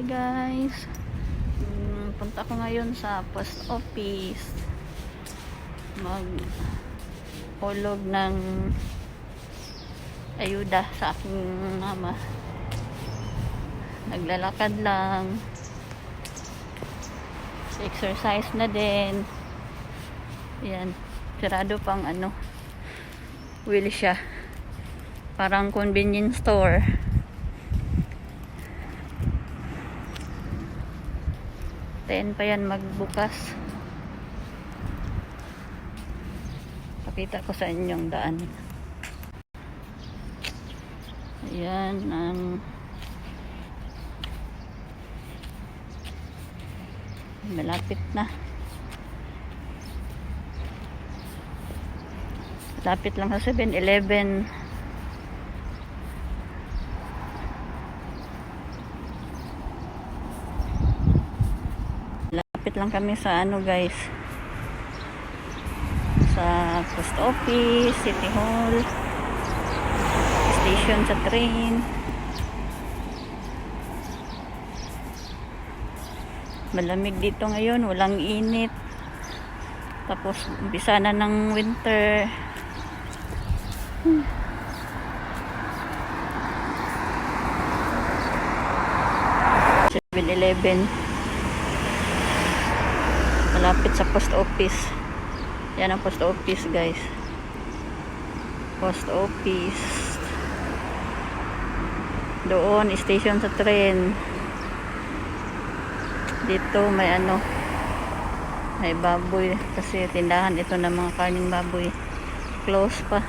Hi guys. Mm, punta ko ngayon sa post office. Mag hulog ng ayuda sa aking mama. Naglalakad lang. Exercise na din. Yan. Sirado pang ano. Wheel siya. Parang convenience store. Ten pa yan magbukas. Pakita ko sa inyong daan. Ayan ang malapit na. Lapit lang sa 7-Eleven. Lapit lang kami sa ano guys. Sa post office, city hall, station sa train. Malamig dito ngayon, walang init. Tapos umpisa na ng winter. 7-Eleven. Malapit sa post office. Yan ang post office, guys. Post office. Doon, station sa train. Dito, may ano, may baboy. Kasi tindahan ito ng mga karning baboy. Close pa.